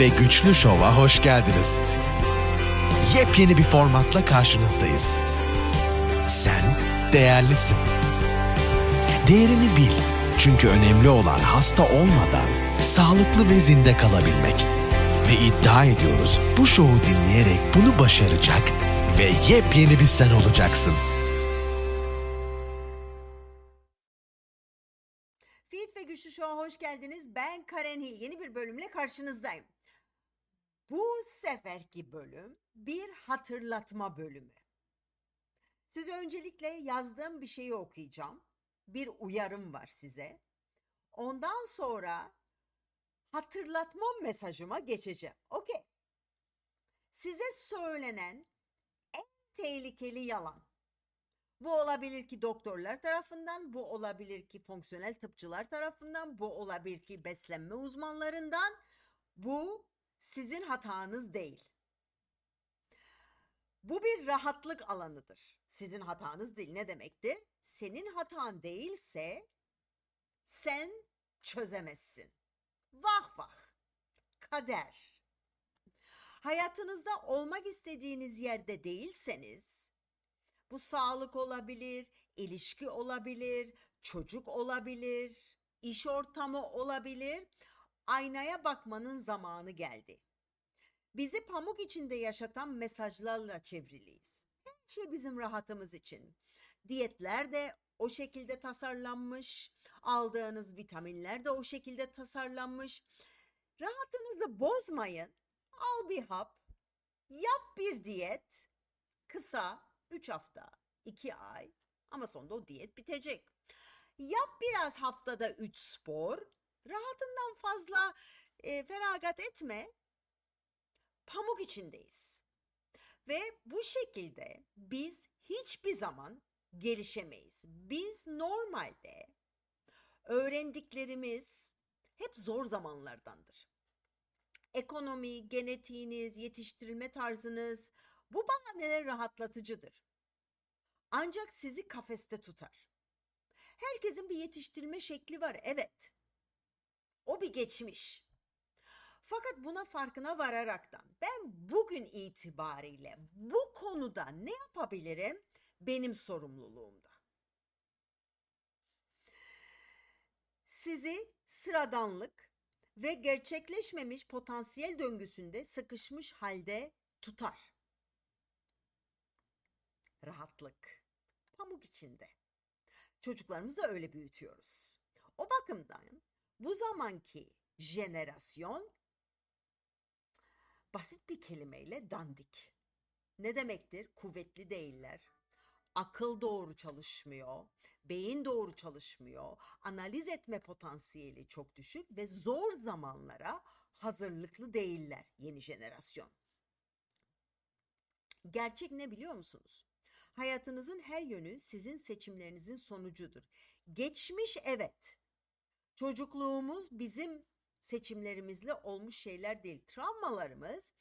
Ve Güçlü Şov'a hoş geldiniz. Yepyeni bir formatla karşınızdayız. Sen değerlisin. Değerini bil. Çünkü önemli olan hasta olmadan sağlıklı ve zinde kalabilmek. Ve iddia ediyoruz bu şovu dinleyerek bunu başaracak ve yepyeni bir sen olacaksın. Fit ve Güçlü Show'a hoş geldiniz. Ben Karen Hil. Yeni bir bölümle karşınızdayım. Bu seferki bölüm bir hatırlatma bölümü. Size öncelikle yazdığım bir şeyi okuyacağım. Bir uyarım var size. Ondan sonra hatırlatma mesajıma geçeceğim. Okey. Size söylenen en tehlikeli yalan. Bu olabilir ki doktorlar tarafından, bu olabilir ki fonksiyonel tıpçılar tarafından, bu olabilir ki beslenme uzmanlarından. Bu sizin hatanız değil. Bu bir rahatlık alanıdır. Sizin hatanız değil. Ne demektir? Senin hatan değilse sen çözemezsin. Vah vah. Kader. Hayatınızda olmak istediğiniz yerde değilseniz bu sağlık olabilir, ilişki olabilir, çocuk olabilir, iş ortamı olabilir. Aynaya bakmanın zamanı geldi. Bizi pamuk içinde yaşatan mesajlarla çevriliyiz. Her şey bizim rahatımız için. Diyetler de o şekilde tasarlanmış, aldığınız vitaminler de o şekilde tasarlanmış. Rahatınızı bozmayın. Al bir hap, yap bir diyet. Kısa, 3 hafta, 2 ay ama sonunda o diyet bitecek. Yap biraz haftada 3 spor. Rahatından fazla e, feragat etme. Pamuk içindeyiz. Ve bu şekilde biz hiçbir zaman gelişemeyiz. Biz normalde öğrendiklerimiz hep zor zamanlardandır. Ekonomi, genetiğiniz, yetiştirilme tarzınız bu bahaneler rahatlatıcıdır. Ancak sizi kafeste tutar. Herkesin bir yetiştirilme şekli var, evet. O bir geçmiş. Fakat buna farkına vararaktan ben bugün itibariyle bu konuda ne yapabilirim? Benim sorumluluğumda. Sizi sıradanlık ve gerçekleşmemiş potansiyel döngüsünde sıkışmış halde tutar. Rahatlık. Pamuk içinde. Çocuklarımızı da öyle büyütüyoruz. O bakımdan bu zamanki jenerasyon basit bir kelimeyle dandik. Ne demektir? Kuvvetli değiller. Akıl doğru çalışmıyor, beyin doğru çalışmıyor, analiz etme potansiyeli çok düşük ve zor zamanlara hazırlıklı değiller yeni jenerasyon. Gerçek ne biliyor musunuz? Hayatınızın her yönü sizin seçimlerinizin sonucudur. Geçmiş evet. Çocukluğumuz bizim seçimlerimizle olmuş şeyler değil. Travmalarımız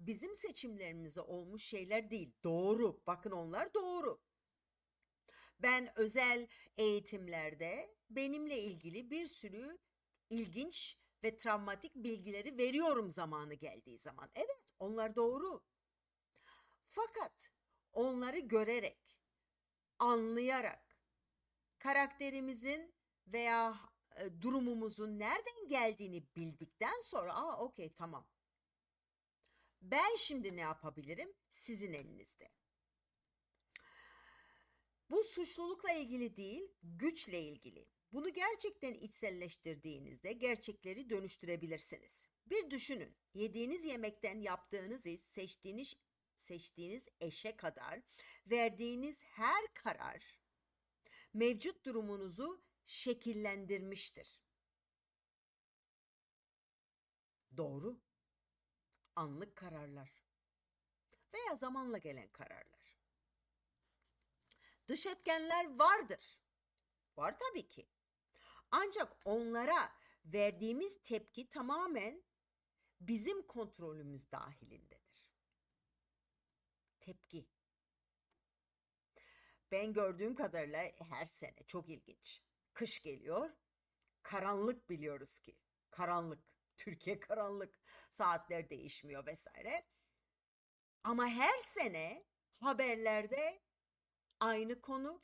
bizim seçimlerimizle olmuş şeyler değil. Doğru. Bakın onlar doğru. Ben özel eğitimlerde benimle ilgili bir sürü ilginç ve travmatik bilgileri veriyorum zamanı geldiği zaman. Evet, onlar doğru. Fakat onları görerek, anlayarak, karakterimizin veya e, durumumuzun nereden geldiğini bildikten sonra aa okey tamam. Ben şimdi ne yapabilirim? Sizin elinizde. Bu suçlulukla ilgili değil, güçle ilgili. Bunu gerçekten içselleştirdiğinizde gerçekleri dönüştürebilirsiniz. Bir düşünün. Yediğiniz yemekten yaptığınız iş, seçtiğiniz seçtiğiniz eşe kadar verdiğiniz her karar mevcut durumunuzu şekillendirmiştir. Doğru. Anlık kararlar veya zamanla gelen kararlar. Dış etkenler vardır. Var tabii ki. Ancak onlara verdiğimiz tepki tamamen bizim kontrolümüz dahilindedir. Tepki. Ben gördüğüm kadarıyla her sene çok ilginç. Kış geliyor. Karanlık biliyoruz ki. Karanlık. Türkiye karanlık. Saatler değişmiyor vesaire. Ama her sene haberlerde aynı konu,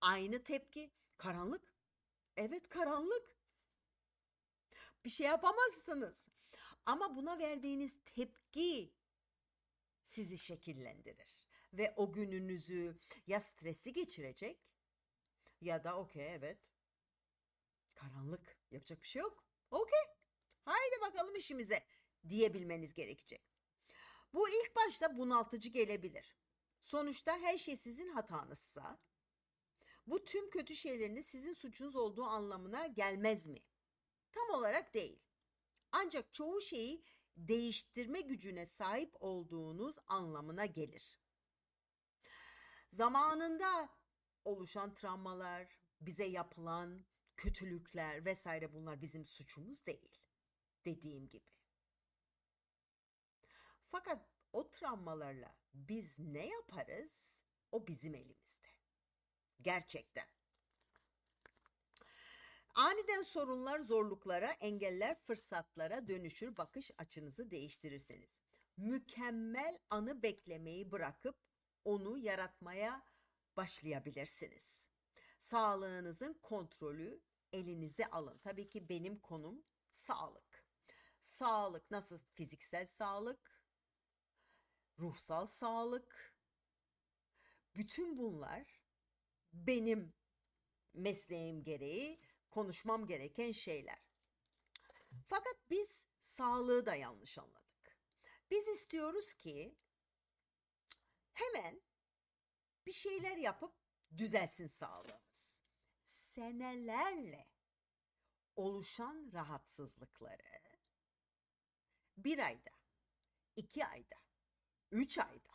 aynı tepki. Karanlık. Evet karanlık. Bir şey yapamazsınız. Ama buna verdiğiniz tepki sizi şekillendirir ve o gününüzü ya stresli geçirecek ya da okey evet karanlık yapacak bir şey yok. Okey haydi bakalım işimize diyebilmeniz gerekecek. Bu ilk başta bunaltıcı gelebilir. Sonuçta her şey sizin hatanızsa bu tüm kötü şeylerin sizin suçunuz olduğu anlamına gelmez mi? Tam olarak değil. Ancak çoğu şeyi değiştirme gücüne sahip olduğunuz anlamına gelir. Zamanında oluşan travmalar, bize yapılan kötülükler vesaire bunlar bizim suçumuz değil. Dediğim gibi. Fakat o travmalarla biz ne yaparız? O bizim elimizde. Gerçekten. Aniden sorunlar zorluklara, engeller fırsatlara dönüşür bakış açınızı değiştirirseniz. Mükemmel anı beklemeyi bırakıp onu yaratmaya başlayabilirsiniz. Sağlığınızın kontrolü elinize alın. Tabii ki benim konum sağlık. Sağlık nasıl fiziksel sağlık, ruhsal sağlık. Bütün bunlar benim mesleğim gereği konuşmam gereken şeyler. Fakat biz sağlığı da yanlış anladık. Biz istiyoruz ki hemen bir şeyler yapıp düzelsin sağlığımız. Senelerle oluşan rahatsızlıkları bir ayda, iki ayda, üç ayda,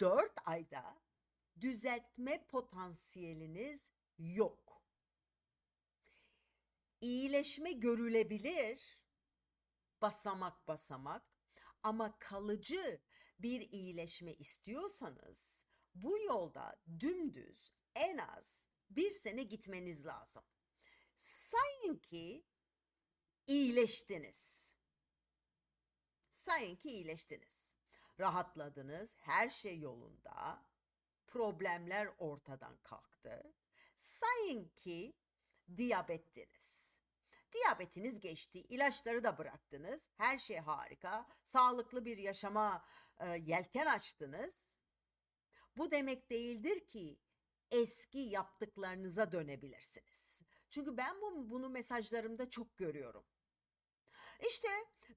dört ayda düzeltme potansiyeliniz yok iyileşme görülebilir basamak basamak ama kalıcı bir iyileşme istiyorsanız bu yolda dümdüz en az bir sene gitmeniz lazım. Sayın ki iyileştiniz. Sayın ki iyileştiniz. Rahatladınız, her şey yolunda. Problemler ortadan kalktı. Sayın ki diyabettiniz. Diyabetiniz geçti, ilaçları da bıraktınız. Her şey harika. Sağlıklı bir yaşama e, yelken açtınız. Bu demek değildir ki eski yaptıklarınıza dönebilirsiniz. Çünkü ben bu, bunu mesajlarımda çok görüyorum. İşte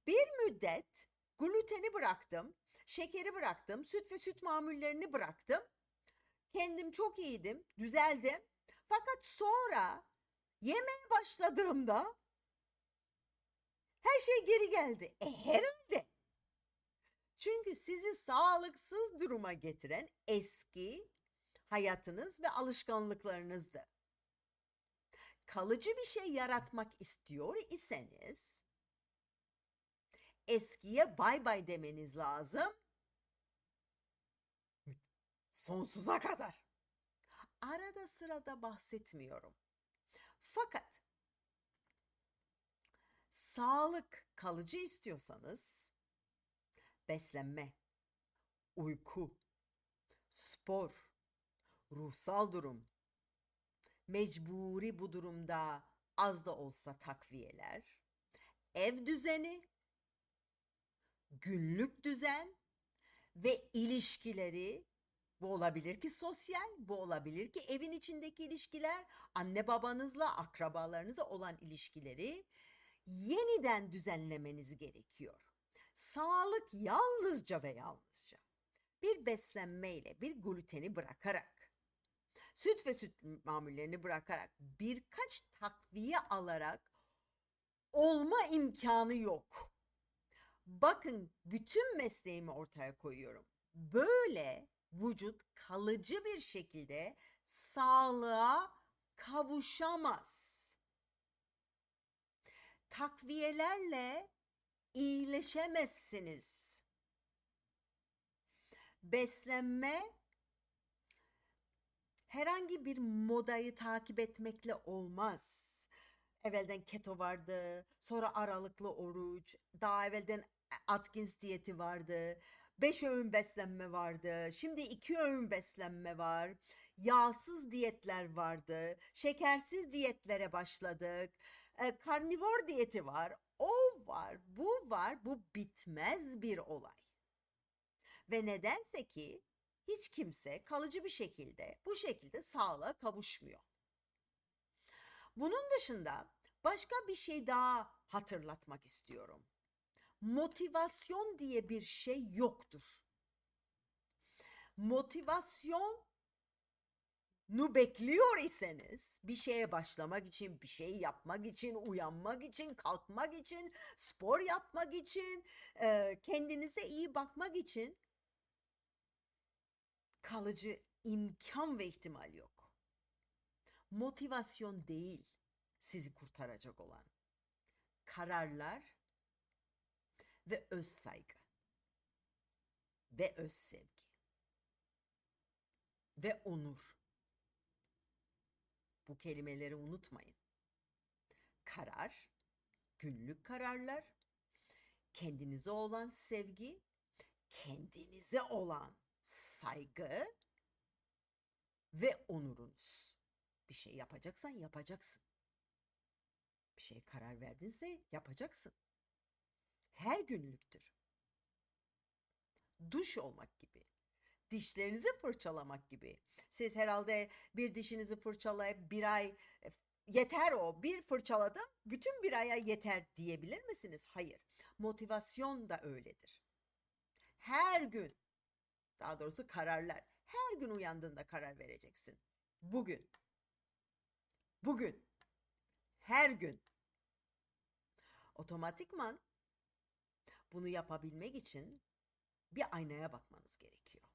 bir müddet gluteni bıraktım, şekeri bıraktım, süt ve süt mamullerini bıraktım. Kendim çok iyiydim, düzeldim. Fakat sonra yemeye başladığımda her şey geri geldi. E herhalde. Çünkü sizi sağlıksız duruma getiren eski hayatınız ve alışkanlıklarınızdı. Kalıcı bir şey yaratmak istiyor iseniz eskiye bay bay demeniz lazım. Sonsuza kadar. Arada sırada bahsetmiyorum. Fakat sağlık kalıcı istiyorsanız beslenme, uyku, spor, ruhsal durum, mecburi bu durumda az da olsa takviyeler, ev düzeni, günlük düzen ve ilişkileri bu olabilir ki sosyal, bu olabilir ki evin içindeki ilişkiler, anne babanızla, akrabalarınızla olan ilişkileri yeniden düzenlemeniz gerekiyor. Sağlık yalnızca ve yalnızca bir beslenmeyle, bir gluteni bırakarak, süt ve süt mamullerini bırakarak, birkaç takviye alarak olma imkanı yok. Bakın bütün mesleğimi ortaya koyuyorum. Böyle vücut kalıcı bir şekilde sağlığa kavuşamaz. Takviyelerle iyileşemezsiniz. Beslenme herhangi bir modayı takip etmekle olmaz. Evvelden keto vardı, sonra aralıklı oruç, daha evvelden Atkins diyeti vardı, beş öğün beslenme vardı, şimdi iki öğün beslenme var, yağsız diyetler vardı, şekersiz diyetlere başladık, e, karnivor diyeti var, o var, bu var, bu bitmez bir olay. Ve nedense ki hiç kimse kalıcı bir şekilde bu şekilde sağlığa kavuşmuyor. Bunun dışında başka bir şey daha hatırlatmak istiyorum. Motivasyon diye bir şey yoktur. Motivasyonu bekliyor iseniz bir şeye başlamak için, bir şey yapmak için, uyanmak için, kalkmak için, spor yapmak için, kendinize iyi bakmak için kalıcı imkan ve ihtimal yok. Motivasyon değil sizi kurtaracak olan. Kararlar ve öz saygı ve öz sevgi ve onur. Bu kelimeleri unutmayın. Karar, günlük kararlar, kendinize olan sevgi, kendinize olan saygı ve onurunuz. Bir şey yapacaksan yapacaksın. Bir şeye karar verdinse yapacaksın. Her günlüktür. Duş olmak gibi. Dişlerinizi fırçalamak gibi. Siz herhalde bir dişinizi fırçalayıp bir ay e, yeter o bir fırçaladım bütün bir aya yeter diyebilir misiniz? Hayır. Motivasyon da öyledir. Her gün daha doğrusu kararlar. Her gün uyandığında karar vereceksin. Bugün. Bugün. Her gün. Otomatikman bunu yapabilmek için bir aynaya bakmanız gerekiyor.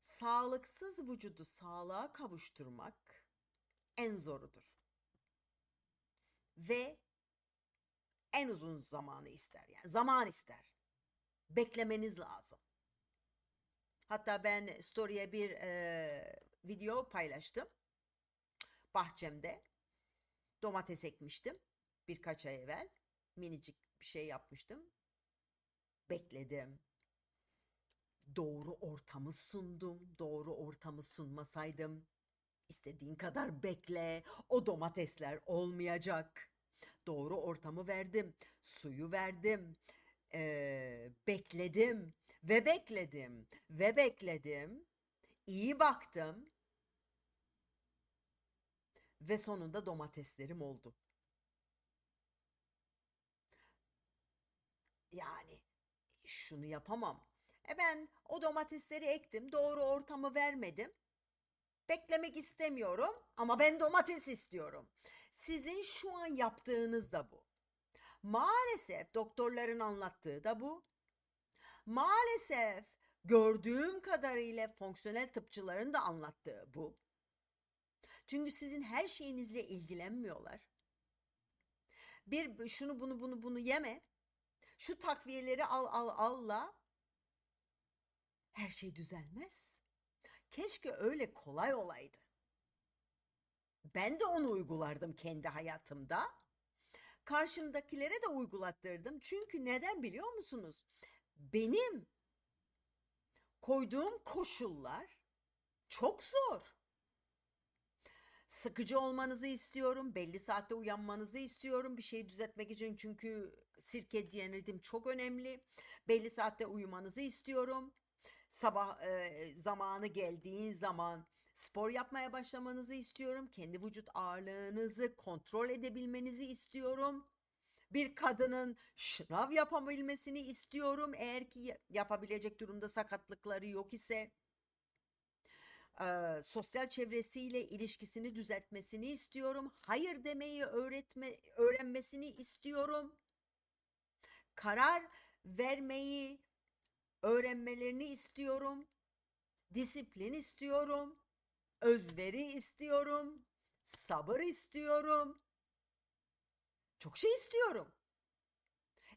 Sağlıksız vücudu sağlığa kavuşturmak en zorudur. Ve en uzun zamanı ister. Yani zaman ister beklemeniz lazım. Hatta ben story'e bir e, video paylaştım. Bahçemde domates ekmiştim birkaç ay evvel. Minicik bir şey yapmıştım. Bekledim. Doğru ortamı sundum. Doğru ortamı sunmasaydım istediğin kadar bekle. O domatesler olmayacak. Doğru ortamı verdim. Suyu verdim bekledim ve bekledim ve bekledim. İyi baktım. Ve sonunda domateslerim oldu. Yani şunu yapamam. E ben o domatesleri ektim, doğru ortamı vermedim. Beklemek istemiyorum ama ben domates istiyorum. Sizin şu an yaptığınız da bu. Maalesef doktorların anlattığı da bu. Maalesef gördüğüm kadarıyla fonksiyonel tıpçıların da anlattığı bu. Çünkü sizin her şeyinizle ilgilenmiyorlar. Bir şunu bunu bunu bunu yeme. Şu takviyeleri al al alla. Her şey düzelmez. Keşke öyle kolay olaydı. Ben de onu uygulardım kendi hayatımda karşımdakilere de uygulattırdım. Çünkü neden biliyor musunuz? Benim koyduğum koşullar çok zor. Sıkıcı olmanızı istiyorum. Belli saatte uyanmanızı istiyorum. Bir şeyi düzeltmek için çünkü sirkediyen ritim çok önemli. Belli saatte uyumanızı istiyorum. Sabah e, zamanı geldiğin zaman spor yapmaya başlamanızı istiyorum. Kendi vücut ağırlığınızı kontrol edebilmenizi istiyorum. Bir kadının şınav yapabilmesini istiyorum. Eğer ki yapabilecek durumda sakatlıkları yok ise Eee, sosyal çevresiyle ilişkisini düzeltmesini istiyorum. Hayır demeyi öğretme öğrenmesini istiyorum. Karar vermeyi öğrenmelerini istiyorum. Disiplin istiyorum. Özveri istiyorum. Sabır istiyorum. Çok şey istiyorum.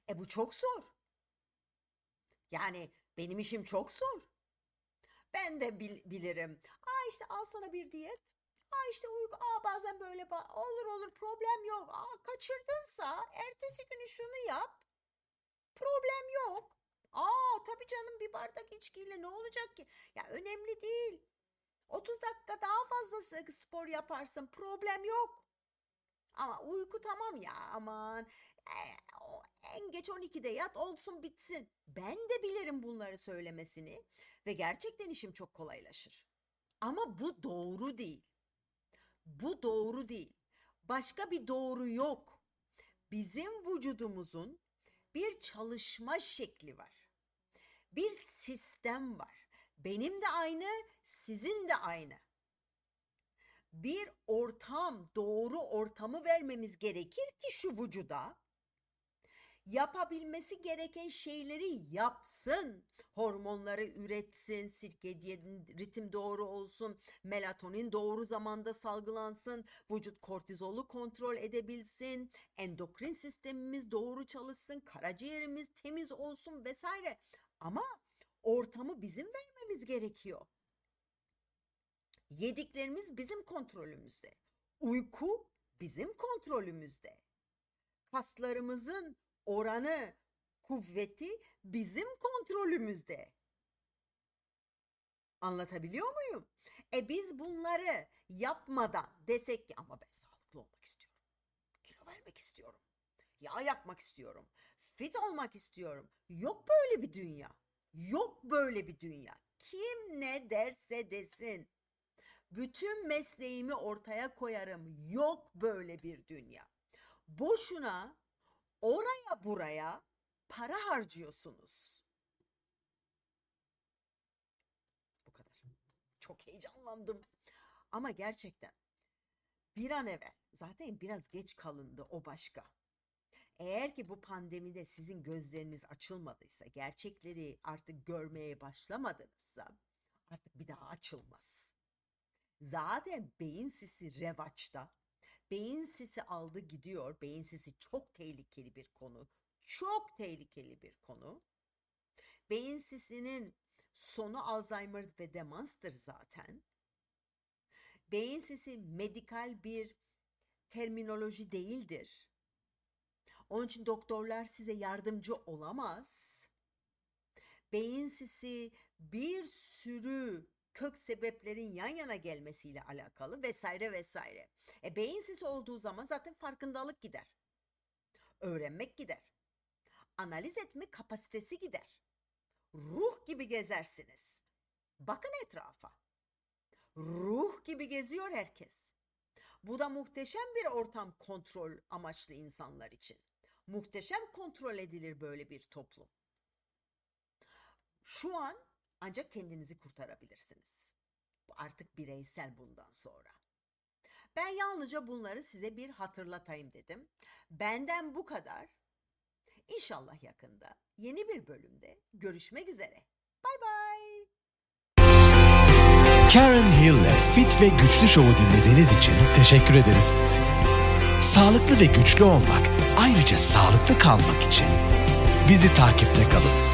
E bu çok zor. Yani benim işim çok zor. Ben de bil- bilirim. Aa işte al sana bir diyet. Aa işte uyku, aa bazen böyle ba- olur olur problem yok. Aa kaçırdınsa ertesi günü şunu yap. Problem yok. Aa tabii canım bir bardak içkiyle ne olacak ki? Ya önemli değil. 30 dakika daha fazla spor yaparsın problem yok. Ama uyku tamam ya aman. E, o en geç 12'de yat olsun bitsin. Ben de bilirim bunları söylemesini ve gerçekten işim çok kolaylaşır. Ama bu doğru değil. Bu doğru değil. Başka bir doğru yok. Bizim vücudumuzun bir çalışma şekli var. Bir sistem var. Benim de aynı, sizin de aynı. Bir ortam, doğru ortamı vermemiz gerekir ki şu vücuda yapabilmesi gereken şeyleri yapsın. Hormonları üretsin, sirkediyen ritim doğru olsun, melatonin doğru zamanda salgılansın, vücut kortizolu kontrol edebilsin, endokrin sistemimiz doğru çalışsın, karaciğerimiz temiz olsun vesaire. Ama ortamı bizim vermemiz gerekiyor. Yediklerimiz bizim kontrolümüzde. Uyku bizim kontrolümüzde. Kaslarımızın oranı, kuvveti bizim kontrolümüzde. Anlatabiliyor muyum? E biz bunları yapmadan desek ki ama ben sağlıklı olmak istiyorum. Kilo vermek istiyorum. Yağ yakmak istiyorum. Fit olmak istiyorum. Yok böyle bir dünya. Yok böyle bir dünya. Kim ne derse desin. Bütün mesleğimi ortaya koyarım. Yok böyle bir dünya. Boşuna oraya buraya para harcıyorsunuz. Bu kadar. Çok heyecanlandım. Ama gerçekten bir an evvel zaten biraz geç kalındı o başka. Eğer ki bu pandemide sizin gözleriniz açılmadıysa, gerçekleri artık görmeye başlamadınızsa artık bir daha açılmaz. Zaten beyin sisi revaçta. Beyin sisi aldı gidiyor. Beyin sisi çok tehlikeli bir konu. Çok tehlikeli bir konu. Beyin sisinin sonu Alzheimer ve demanstır zaten. Beyin sisi medikal bir terminoloji değildir. Onun için doktorlar size yardımcı olamaz. Beyin sisi bir sürü kök sebeplerin yan yana gelmesiyle alakalı vesaire vesaire. E beyin sisi olduğu zaman zaten farkındalık gider. Öğrenmek gider. Analiz etme kapasitesi gider. Ruh gibi gezersiniz. Bakın etrafa. Ruh gibi geziyor herkes. Bu da muhteşem bir ortam kontrol amaçlı insanlar için. Muhteşem kontrol edilir böyle bir toplum. Şu an ancak kendinizi kurtarabilirsiniz. Bu artık bireysel bundan sonra. Ben yalnızca bunları size bir hatırlatayım dedim. Benden bu kadar. İnşallah yakında yeni bir bölümde görüşmek üzere. Bay bay. Karen Hill'le Fit ve Güçlü Show'u dinlediğiniz için teşekkür ederiz. Sağlıklı ve güçlü olmak, ayrıca sağlıklı kalmak için bizi takipte kalın.